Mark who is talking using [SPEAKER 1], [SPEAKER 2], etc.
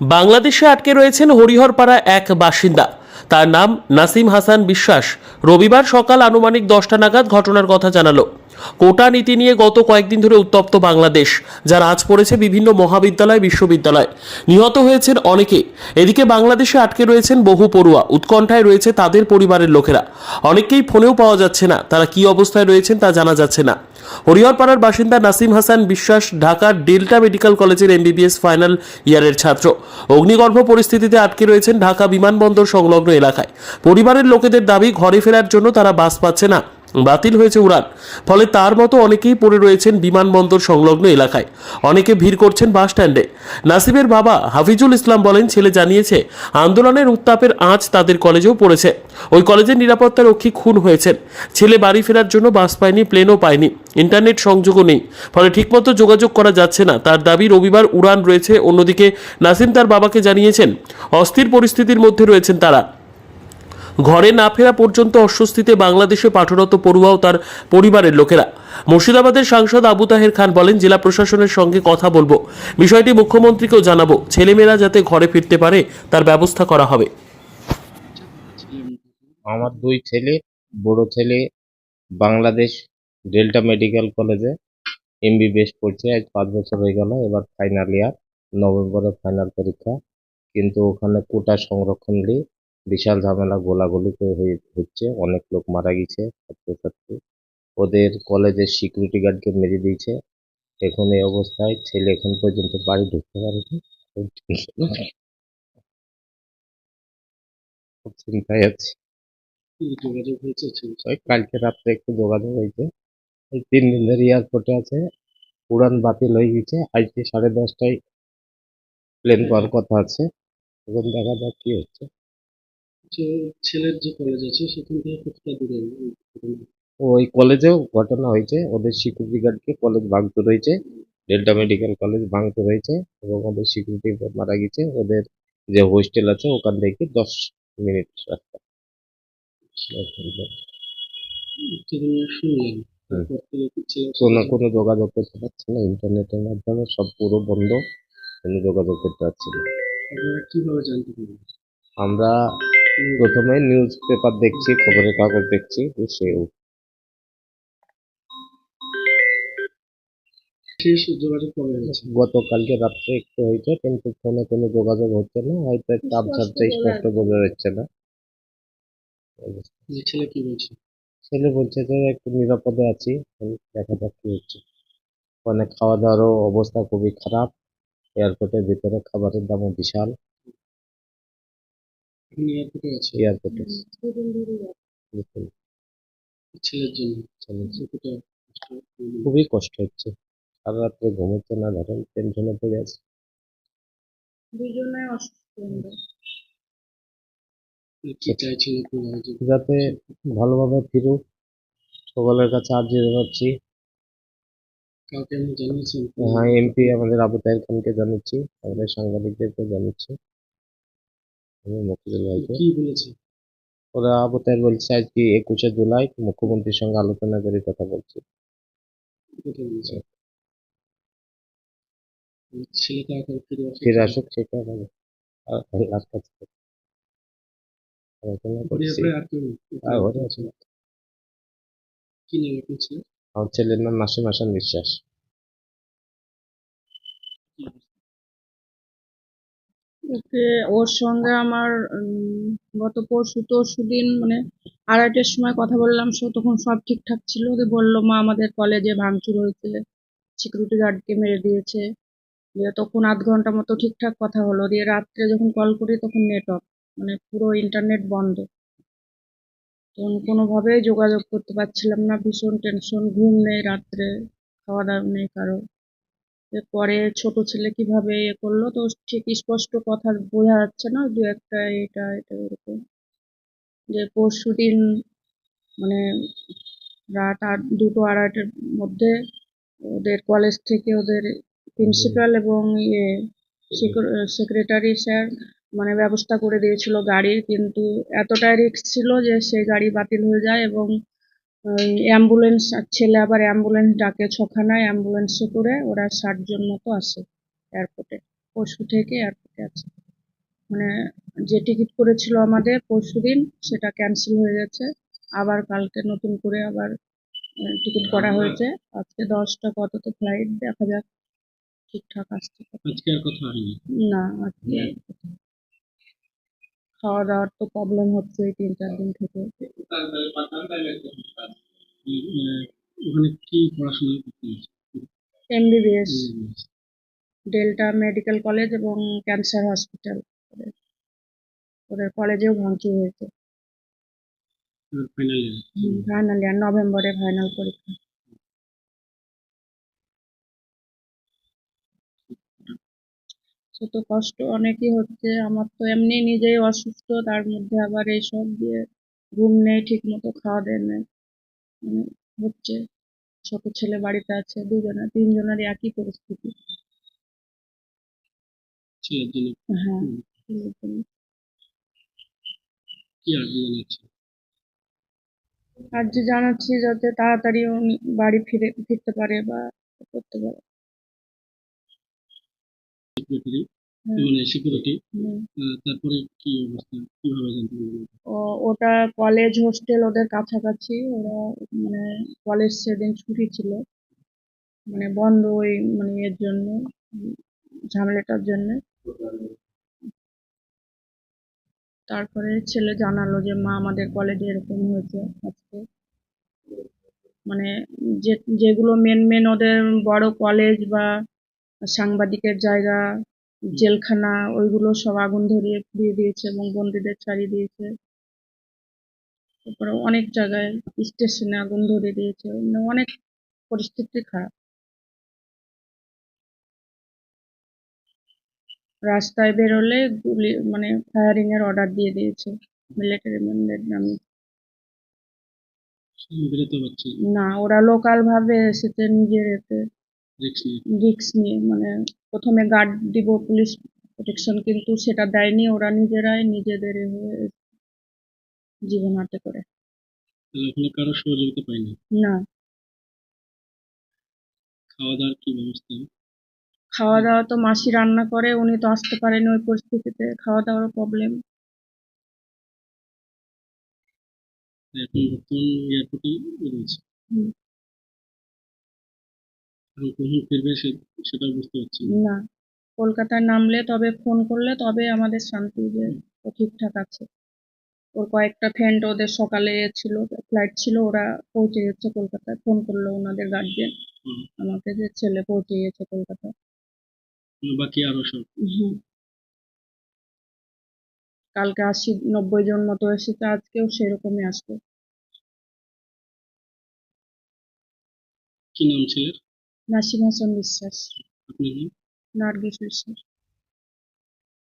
[SPEAKER 1] বাংলাদেশে আটকে রয়েছেন হরিহরপাড়া এক বাসিন্দা। তার নাম নাসিম হাসান বিশ্বাস। রবিবার সকাল আনুমানিক দশটা নাগাদ ঘটনার কথা জানালো। কোটা নীতি নিয়ে গত কয়েকদিন ধরে উত্তপ্ত বাংলাদেশ যার আজ পড়েছে বিভিন্ন মহাবিদ্যালয়, বিশ্ববিদ্যালয়। নিহত হয়েছেন অনেকে। এদিকে বাংলাদেশে আটকে রয়েছেন বহু পড়ুয়া। উৎকণ্ঠায় রয়েছে তাদের পরিবারের লোকেরা। অনেককেই ফোনেও পাওয়া যাচ্ছে না। তারা কি অবস্থায় রয়েছেন তা জানা যাচ্ছে না। হরিহরপাড়ার বাসিন্দা নাসিম হাসান বিশ্বাস ঢাকার ডেল্টা মেডিকেল কলেজের এমবিবিএস ফাইনাল ইয়ারের ছাত্র। অগ্নিগর্ভ পরিস্থিতিতে আটকে রয়েছেন ঢাকা বিমানবন্দর সংলগ্ন এলাকায়। পরিবারের লোকেদের দাবি, ঘরে ফেরার জন্য তারা বাস পাচ্ছে না। বাতিল হয়েছে উড়ান। ফলে তার মতো অনেকেই পড়ে রয়েছেন বিমানবন্দর সংলগ্ন এলাকায়। অনেকে ভিড় করছেন বাস স্ট্যান্ডে নাসিমের বাবা হাফিজুল ইসলাম বলেন, ছেলে জানিয়েছে, আন্দোলনের উত্তাপের আঁচ তাদের কলেজেও পড়েছে। ওই কলেজের নিরাপত্তা রক্ষী খুন হয়েছেন। ছেলে বাড়ি ফেরার জন্য বাস পায়নি, প্লেনও পায়নি। ইন্টারনেট সংযোগও নেই। ফলে ঠিকমতো যোগাযোগ করা যাচ্ছে না। তার দাবি, রবিবার উড়ান রয়েছে। অন্যদিকে নাসিম তার বাবাকে জানিয়েছেন, অস্থির পরিস্থিতির মধ্যে রয়েছেন তারা। ঘরে না ফেরা পর্যন্ত অস্বস্তিতে বাংলাদেশে পাঠরত পড়ুয়া ও তার পরিবারের লোকেরা। মুর্শিদাবাদের সাংসদ আবু তাহের খান বলেন, জেলা প্রশাসনের সঙ্গে কথা বলব। বিষয়টি মুখ্যমন্ত্রীকেও জানাব। ছেলেমেয়েরা যাতে ঘরে ফিরতে পারে, তার ব্যবস্থা করা হবে।
[SPEAKER 2] আমার দুই ছেলে, বড় ছেলে, বাংলাদেশ ডেল্টা মেডিকেল কলেজে এমবিবিএস পড়ছে আজ পাঁচ বছর হয়ে গেল, এবার ফাইনাল ইয়ার নভেম্বরে ফাইনাল পরীক্ষা। কিন্তু ওখানে কোটা সংরক্ষণ নিয়ে বিশাল ঝামেলা, গোলাগুলি করে হয়ে, হচ্ছে। অনেক লোক মারা গেছে, ছাত্রছাত্রী। ওদের কলেজের সিকিউরিটি গার্ডকে মেরে দিয়েছে। এখন এই অবস্থায় ছেলে এখন পর্যন্ত বাড়ি ঢুকতে পারেনি। কালকে রাত্রে একটু যোগাযোগ হয়েছে। এই তিন দিন ধরে এয়ারপোর্টে আছে। উড়ান বাতিল হয়ে গেছে। আজকে সাড়ে দশটায় প্লেন পাওয়ার কথা আছে। এখন দেখা যাক কি হচ্ছে।
[SPEAKER 3] ছেলের যে কলেজ আছে সেখান থেকে কতটা দূরে ওই?
[SPEAKER 2] কলেজেও ঘটনা হয়েছে। ওদের সিকিউরিটি গার্ডকে কলেজ ভাঙচুর হয়েছে। ডেল্টা মেডিকেল কলেজ ভাঙচুর হয়েছে এবং ওদের সিকিউরিটি মারা গেছে। ওদের যে হোস্টেল আছে ওখান থেকে দশ মিনিট রাস্তা। কোনো কোনো যোগাযোগ করতে পারছে না ইন্টারনেটের মাধ্যমে সব পুরো বন্ধ। কোনো যোগাযোগ করতে পারছি না।
[SPEAKER 3] কীভাবে জানতে পারবেন
[SPEAKER 2] আমরা প্রথমে নিউজ পেপার দেখছি খবরের কাগজ দেখছি তো সেও গতকালকে রাত্রে একটু হয়েছে কিন্তু ফোনে কোনো যোগাযোগ হচ্ছে না হয়তো একটু আবঝারটা স্পষ্ট বোঝা যাচ্ছে না।
[SPEAKER 3] ছেলে কি বলছে?
[SPEAKER 2] ছেলে বলছে যে একটু নিরাপদে আছি দেখা যাক কি হচ্ছে। মানে খাওয়া দাওয়ারও অবস্থা খুবই খারাপ এয়ারপোর্টের ভিতরে খাবারের দামও বিশাল।
[SPEAKER 3] এখন এয়ারপোর্টে আছে।
[SPEAKER 2] এয়ারপোর্টে
[SPEAKER 3] ছেলের জন্য?
[SPEAKER 2] খুবই কষ্ট হচ্ছে। সারা রাত্রে ঘুমোচ্ছে না ধরেন টেনশনে পড়ে আছে।
[SPEAKER 4] দুজনে অসুস্থ
[SPEAKER 2] যাতে ভালোভাবে ফিরুক সকলের কাছে আর্জি জানাচ্ছি। হ্যাঁ এমপি আমাদের আবু তাহের খানকে জানাচ্ছি আমাদের সাংবাদিকদেরকে জানাচ্ছি
[SPEAKER 3] কি বলেছে?
[SPEAKER 2] ওরা আজকে একুশে জুলাই মুখ্যমন্ত্রীর সঙ্গে আলোচনা করে কথা বলছি।
[SPEAKER 3] ফিরে
[SPEAKER 2] আসুক সেটা আল্লাহর কাছে আমার ছেলের নাম নাসিম হাসান বিশ্বাস।
[SPEAKER 4] ওকে ওর সঙ্গে আমার গত পরশু তরশু দিন মানে আড়াইটার সময় কথা বললাম, সে তখন সব ঠিকঠাক ছিল। ওকে বলল, মা, আমাদের কলেজে ভাঙচুর হয়েছে সিকিউরিটি গার্ডকে মেরে দিয়েছে। দিয়ে তখন আধ ঘণ্টা মতো ঠিকঠাক কথা হলো। দিয়ে রাত্রে যখন কল করি, তখন নেটওয়ার্ক মানে পুরো ইন্টারনেট বন্ধ। তখন কোনোভাবেই যোগাযোগ করতে পারছিলাম না, ভীষণ টেনশন ঘুম নেই রাত্রে খাওয়া দাওয়া নেই কারও পরে ছোট ছেলে কীভাবে ইয়ে করল, তো ঠিক স্পষ্ট কথা বোঝা যাচ্ছে না, দু একটা এটা এটা, এরকম। যে পরশু দিন মানে রাত আট, দুটো আড়াইটার মধ্যে ওদের কলেজ থেকে ওদের প্রিন্সিপাল এবং ইয়ে সেক্রেটারি স্যার মানে ব্যবস্থা করে দিয়েছিল গাড়ির, কিন্তু এতটাই রিস্ক ছিল যে সেই গাড়ি বাতিল হয়ে যায় এবং অ্যাম্বুলেন্স ছেলে আবার অ্যাম্বুলেন্স ডাকে ছখানায় অ্যাম্বুলেন্সে করে ওরা ষাট জন মতো আসে এয়ারপোর্টে পরশু থেকে এয়ারপোর্টে আছে। মানে যে টিকিট করেছিল আমাদের পরশু দিন সেটা ক্যান্সেল হয়ে গেছে। আবার কালকে নতুন করে আবার টিকিট করা হয়েছে। আজকে দশটা কততে ফ্লাইট দেখা যাক ঠিকঠাক আসছে
[SPEAKER 3] আজকে আর কথা
[SPEAKER 4] না আজকে কোথাও। খাওয়া দাওয়ার তো প্রবলেম হচ্ছে এই তিন চার দিন থেকে।
[SPEAKER 3] ওখানে কি পড়াশোনা
[SPEAKER 4] এমবিবিএস ডেল্টা মেডিকেল কলেজ এবং ক্যান্সার হসপিটাল ওদের কলেজেও ভাঙচুর হয়েছে।
[SPEAKER 3] ফাইনাল
[SPEAKER 4] ফাইনাল ইয়ার নভেম্বরে ফাইনাল পরীক্ষা। সে তো কষ্ট অনেকই হচ্ছে। আমার তো এমনি নিজেই অসুস্থ তার মধ্যে আবার এইসব দিয়ে ঘুম নেই ঠিক মতো খাওয়া দেয় নেই। মানে হচ্ছে ছোট ছেলে বাড়িতে আছে দুজনের তিনজনেরই একই পরিস্থিতি। হ্যাঁ
[SPEAKER 3] কি আর্জি জানাচ্ছে
[SPEAKER 4] আর যে জানাচ্ছি যাতে তাড়াতাড়ি উনি বাড়ি ফিরে ফিরতে পারে বা করতে পারে।
[SPEAKER 3] সিকিউরিটি মানে সিকিউরিটি তারপরে কি অবস্থা? কীভাবে জানতে
[SPEAKER 4] ও ওটা কলেজ হোস্টেল ওদের কাছাকাছি। ওরা মানে কলেজ সেদিন ছুটি ছিল। মানে বন্ধ ওই মানে এর জন্য ঝামেলাটার জন্য। তারপরে ছেলে জানালো যে মা আমাদের কলেজে এরকম হয়েছে আজকে। মানে যে যেগুলো মেন মেন ওদের বড় কলেজ বা সাংবাদিকের জায়গা জেলখানা ওইগুলো সব আগুন ধরিয়ে দিয়ে দিয়েছে এবং বন্দীদের ছাড়িয়ে দিয়েছে। তারপরে অনেক জায়গায় স্টেশনে আগুন ধরিয়ে দিয়েছে। মানে অনেক পরিস্থিতি খারাপ। রাস্তায় বেরোলে গুলি মানে ফায়ারিং এর অর্ডার দিয়ে দিয়েছে। মিলিটারি ম্যানদের নামে। না। ওরা লোকাল ভাবে এসেছে নিজের এতে।
[SPEAKER 3] রিক্স নিয়ে।
[SPEAKER 4] মানে প্রথমে গার্ড দিব পুলিশ প্রোটেকশন কিন্তু সেটা দেয়নি ওরা নিজেরাই নিজেদের জীবন হাতে করে।
[SPEAKER 3] ওখানে কারও সহযোগিতা পাইনি
[SPEAKER 4] না।
[SPEAKER 3] খাওয়া দাওয়ার কি ব্যবস্থা?
[SPEAKER 4] খাওয়া দাওয়া তো মাসি রান্না করে উনি তো আসতে পারেনি ওই পরিস্থিতিতে খাওয়া দাওয়ার প্রবলেম
[SPEAKER 3] এখন বর্তমান এয়ারপোর্টেই রয়েছে। কখন ফিরবে সে সেটাও বুঝতে পারছি না।
[SPEAKER 4] কলকাতায় নামলে তবে ফোন করলে তবে আমাদের শান্তি যে ঠিকঠাক আছে। ওর কয়েকটা ফ্রেন্ড ওদের সকালে ছিল ফ্লাইট ছিল ওরা পৌঁছে যাচ্ছে কলকাতায়। ফোন করল ওনাদের গার্জিয়ান
[SPEAKER 3] হুম।
[SPEAKER 4] আমাকে যে ছেলে পৌঁছে গেছে কলকাতায়।
[SPEAKER 3] বাকি আরও সব।
[SPEAKER 4] কালকে আশি নব্বই জন মতো এসেছে আজকেও সেরকমই আসবে।
[SPEAKER 3] কি নাম ছেলের?
[SPEAKER 4] নাসিম হাসান বিশ্বাস নার্গিস বিশ্বাস।